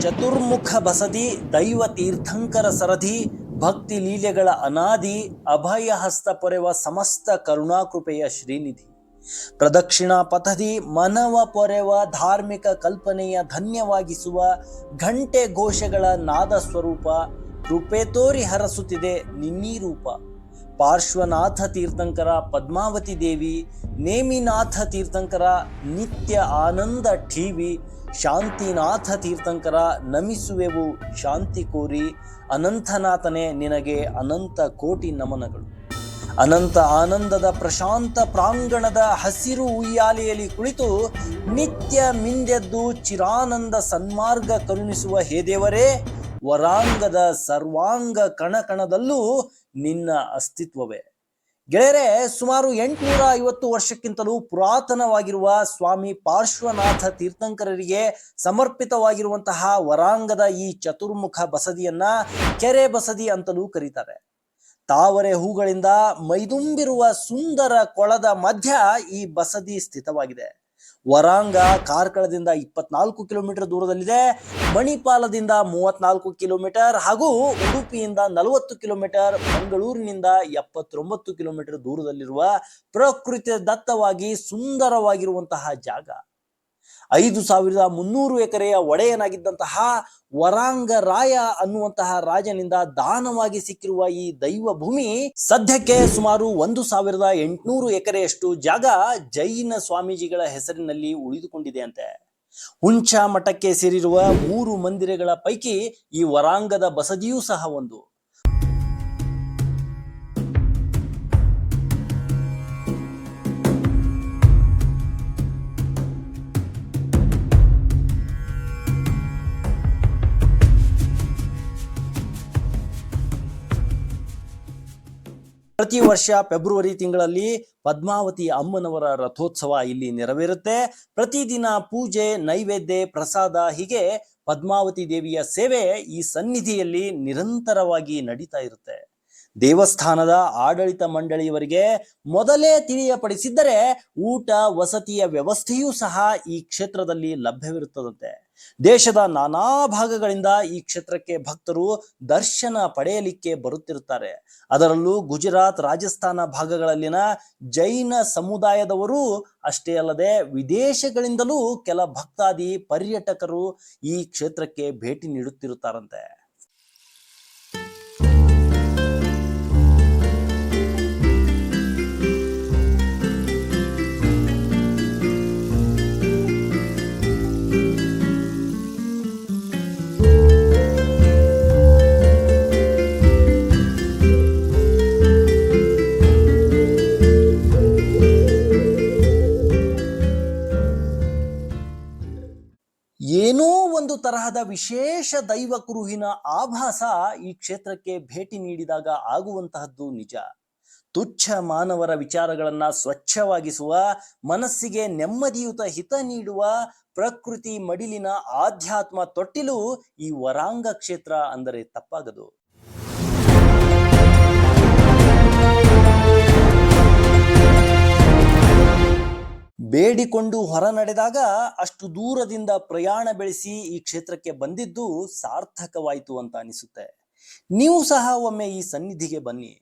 ಚತುರ್ಮುಖ ಬಸದಿ, ದೈವ ತೀರ್ಥಂಕರ ಸರದಿ ಭಕ್ತಿ ಲೀಲೆಗಳ ಅನಾದಿ, ಅಭಯ ಹಸ್ತ ಪೊರೆವ ಸಮಸ್ತ ಕರುಣಾಕೃಪೆಯ ಶ್ರೀನಿಧಿ. ಪ್ರದಕ್ಷಿಣಾ ಪಥದಿ, ಮನವ ಪೊರೆವ ಧಾರ್ಮಿಕ ಕಲ್ಪನೆಯ ಧನ್ಯವಾಗಿಸುವ ಘಂಟೆ ಘೋಷಗಳ ನಾದ ಸ್ವರೂಪ, ರೂಪೇ ತೋರಿ ಹರಸುತ್ತಿದೆ ನಿನ್ನೀ ರೂಪ. ಪಾರ್ಶ್ವನಾಥ ತೀರ್ಥಂಕರ ಪದ್ಮಾವತಿ ದೇವಿ, ನೇಮಿನಾಥ ತೀರ್ಥಂಕರ ನಿತ್ಯ ಆನಂದ ಠೀವಿ, ಶಾಂತಿನಾಥ ತೀರ್ಥಂಕರ ನಮಿಸುವೆವು ಶಾಂತಿ ಕೋರಿ, ಅನಂತನಾಥನೇ ನಿನಗೆ ಅನಂತ ಕೋಟಿ ನಮನಗಳು. ಅನಂತ ಆನಂದದ ಪ್ರಶಾಂತ ಪ್ರಾಂಗಣದ ಹಸಿರು ಉಯ್ಯಾಲೆಯಲ್ಲಿ ಕುಳಿತು ನಿತ್ಯ ಮಿಂದೆದ್ದು ಚಿರಾನಂದ ಸನ್ಮಾರ್ಗ ಕರುಣಿಸುವ ಹೇ ದೇವರೇ, ವರಾಂಗದ ಸರ್ವಾಂಗ ಕಣಕಣದಲ್ಲೂ ನಿನ್ನ ಅಸ್ತಿತ್ವವೇ. ಗೆಳೆಯರೆ, ಸುಮಾರು ಎಂಟುನೂರ ಐವತ್ತು ವರ್ಷಕ್ಕಿಂತಲೂ ಪುರಾತನವಾಗಿರುವ ಸ್ವಾಮಿ ಪಾರ್ಶ್ವನಾಥ ತೀರ್ಥಂಕರರಿಗೆ ಸಮರ್ಪಿತವಾಗಿರುವಂತಹ ವರಾಂಗದ ಈ ಚತುರ್ಮುಖ ಬಸದಿಯನ್ನ ಕೆರೆ ಬಸದಿ ಅಂತಲೂ ಕರೀತಾರೆ. ತಾವರೆ ಹೂಗಳಿಂದ ಮೈದುಂಬಿರುವ ಸುಂದರ ಕೊಳದ ಮಧ್ಯ ಈ ಬಸದಿ ಸ್ಥಿತವಾಗಿದೆ. ವರಾಂಗ ಕಾರ್ಕಳದಿಂದ ಇಪ್ಪತ್ನಾಲ್ಕು ಕಿಲೋಮೀಟರ್ ದೂರದಲ್ಲಿದೆ. ಮಣಿಪಾಲದಿಂದ ಮೂವತ್ನಾಲ್ಕು ಕಿಲೋಮೀಟರ್ ಹಾಗೂ ಉಡುಪಿಯಿಂದ ನಲವತ್ತು ಕಿಲೋಮೀಟರ್ ಬೆಂಗಳೂರಿನಿಂದ ಎಪ್ಪತ್ತೊಂಬತ್ತು ಕಿಲೋಮೀಟರ್ ದೂರದಲ್ಲಿರುವ ಪ್ರಕೃತಿ ದತ್ತವಾಗಿ ಸುಂದರವಾಗಿರುವಂತಹ ಜಾಗ. ಐದು ಸಾವಿರದ ಮುನ್ನೂರು ಎಕರೆಯ ಒಡೆಯನಾಗಿದ್ದಂತಹ ವರಾಂಗರಾಯ ಅನ್ನುವಂತಹ ರಾಜನಿಂದ ದಾನವಾಗಿ ಸಿಕ್ಕಿರುವ ಈ ದೈವ ಭೂಮಿ ಸದ್ಯಕ್ಕೆ ಸುಮಾರು ಒಂದು ಸಾವಿರದ ಎಂಟುನೂರು ಎಕರೆಯಷ್ಟು ಜಾಗ ಜೈನ ಸ್ವಾಮೀಜಿಗಳ ಹೆಸರಿನಲ್ಲಿ ಉಳಿದುಕೊಂಡಿದೆ ಅಂತೆ ಹುಂಚಾ ಮಠಕ್ಕೆ ಸೇರಿರುವ ಮೂರು ಮಂದಿರಗಳ ಪೈಕಿ ಈ ವರಾಂಗದ ಬಸದಿಯೂ ಸಹ ಒಂದು. ಪ್ರತಿ ವರ್ಷ ಫೆಬ್ರವರಿ ತಿಂಗಳಲ್ಲಿ ಪದ್ಮಾವತಿ ಅಮ್ಮನವರ ರಥೋತ್ಸವ ಇಲ್ಲಿ ನೆರವೇರುತ್ತೆ. ಪ್ರತಿದಿನ ಪೂಜೆ, ನೈವೇದ್ಯ, ಪ್ರಸಾದ ಹೀಗೆ ಪದ್ಮಾವತಿ ದೇವಿಯ ಸೇವೆ ಈ ಸನ್ನಿಧಿಯಲ್ಲಿ ನಿರಂತರವಾಗಿ ನಡೀತಾ ಇರುತ್ತೆ. ದೇವಸ್ಥಾನದ ಆಡಳಿತ ಮಂಡಳಿಯವರಿಗೆ ಮೊದಲೇ ತಿಳಿಯಪಡಿಸಿದ್ದರೆ ಊಟ, ವಸತಿಯ ವ್ಯವಸ್ಥೆಯೂ ಸಹ ಈ ಕ್ಷೇತ್ರದಲ್ಲಿ ಲಭ್ಯವಿರುತ್ತದಂತೆ. ದೇಶದ ನಾನಾ ಭಾಗಗಳಿಂದ ಈ ಕ್ಷೇತ್ರಕ್ಕೆ ಭಕ್ತರು ದರ್ಶನ ಪಡೆಯಲಿಕ್ಕೆ ಬರುತ್ತಿರುತ್ತಾರೆ. ಅದರಲ್ಲೂ ಗುಜರಾತ್, ರಾಜಸ್ಥಾನ ಭಾಗಗಳಲ್ಲಿನ ಜೈನ ಸಮುದಾಯದವರು ಅಷ್ಟೇ ಅಲ್ಲದೆ ವಿದೇಶಗಳಿಂದಲೂ ಕೆಲ ಭಕ್ತಾದಿ ಪರ್ಯಟಕರು ಈ ಕ್ಷೇತ್ರಕ್ಕೆ ಭೇಟಿ ನೀಡುತ್ತಿರುತ್ತಾರಂತೆ. ತರಹದ ವಿಶೇಷ ದೈವ ಕುರುಹಿನ ಆಭಾಸ ಈ ಕ್ಷೇತ್ರಕ್ಕೆ ಭೇಟಿ ನೀಡಿದಾಗ ಆಗುವಂತಹದ್ದು ನಿಜ. ತುಚ್ಛ ಮಾನವರ ವಿಚಾರಗಳನ್ನ ಸ್ವಚ್ಛವಾಗಿಸುವ, ಮನಸ್ಸಿಗೆ ನೆಮ್ಮದಿಯುತ ಹಿತ ನೀಡುವ, ಪ್ರಕೃತಿ ಮಡಿಲಿನ ಆಧ್ಯಾತ್ಮ ತೊಟ್ಟಿಲು ಈ ವರಾಂಗ ಕ್ಷೇತ್ರ ಅಂದರೆ ತಪ್ಪಾಗದು. ಬೇಡಿಕೊಂಡು ಹೊರ ನಡೆದಾಗ ಅಷ್ಟು ದೂರದಿಂದ ಪ್ರಯಾಣ ಬೆಳೆಸಿ ಈ ಕ್ಷೇತ್ರಕ್ಕೆ ಬಂದಿದ್ದು ಸಾರ್ಥಕವಾಯಿತು ಅಂತ ಅನಿಸುತ್ತೆ. ನೀವು ಸಹ ಒಮ್ಮೆ ಈ ಸನ್ನಿಧಿಗೆ ಬನ್ನಿ.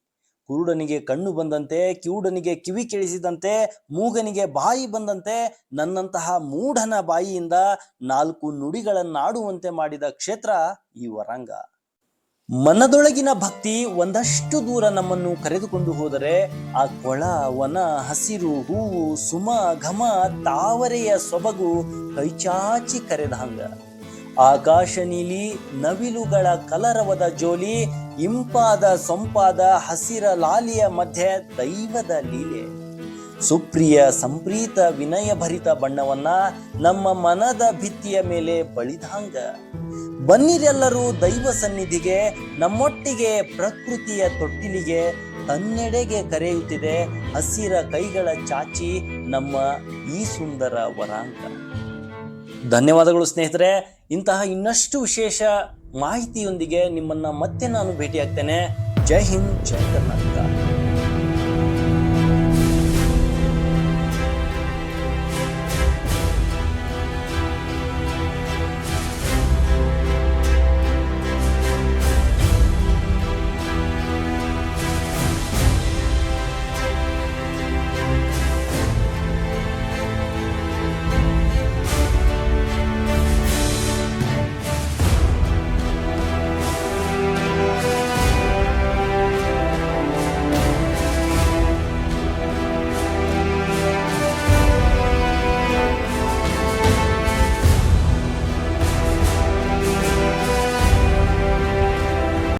ಕುರುಡನಿಗೆ ಕಣ್ಣು ಬಂದಂತೆ, ಕಿವುಡನಿಗೆ ಕಿವಿ ಕೇಳಿಸಿದಂತೆ, ಮೂಗನಿಗೆ ಬಾಯಿ ಬಂದಂತೆ, ನನ್ನಂತಹ ಮೂಢನ ಬಾಯಿಯಿಂದ ನಾಲ್ಕು ನುಡಿಗಳನ್ನಾಡುವಂತೆ ಮಾಡಿದ ಕ್ಷೇತ್ರ ಈ ವರಾಂಗ. ಮನದೊಳಗಿನ ಭಕ್ತಿ ಒಂದಷ್ಟು ದೂರ ನಮ್ಮನ್ನು ಕರೆದುಕೊಂಡು ಹೋದರೆ ಆ ಕೊಳ, ವನ, ಹಸಿರು, ಹೂವು, ಸುಮ, ಘಮ, ತಾವರೆಯ ಸೊಬಗು ಕೈಚಾಚಿ ಕರೆದ ಹಂಗ. ಆಕಾಶ ನೀಲಿ, ನವಿಲುಗಳ ಕಲರವದ ಜೋಲಿ, ಇಂಪಾದ, ಸೊಂಪಾದ, ಹಸಿರ ಲಾಲಿಯ ಮಧ್ಯೆ ದೈವದ ಲೀಲೆ. ಸುಪ್ರಿಯ ಸಂಪ್ರೀತ ವಿನಯ ಭರಿತ ಬಣ್ಣವನ್ನ ನಮ್ಮ ಮನದ ಭಿತ್ತಿಯ ಮೇಲೆ ಬಳಿದಾಂಗ. ಬನ್ನಿರೆಲ್ಲರೂ ದೈವ ಸನ್ನಿಧಿಗೆ, ನಮ್ಮೊಟ್ಟಿಗೆ ಪ್ರಕೃತಿಯ ತೊಟ್ಟಿಲಿಗೆ, ತನ್ನೆಡೆಗೆ ಕರೆಯುತ್ತಿದೆ ಹಸಿರ ಕೈಗಳ ಚಾಚಿ ನಮ್ಮ ಈ ಸುಂದರ ವರಾಂಗ. ಧನ್ಯವಾದಗಳು ಸ್ನೇಹಿತರೆ. ಇಂತಹ ಇನ್ನಷ್ಟು ವಿಶೇಷ ಮಾಹಿತಿಯೊಂದಿಗೆ ನಿಮ್ಮನ್ನ ಮತ್ತೆ ನಾನು ಭೇಟಿಯಾಗ್ತೇನೆ. ಜೈ ಹಿಂದ್, ಜೈ ಕರ್ನಾಟಕ.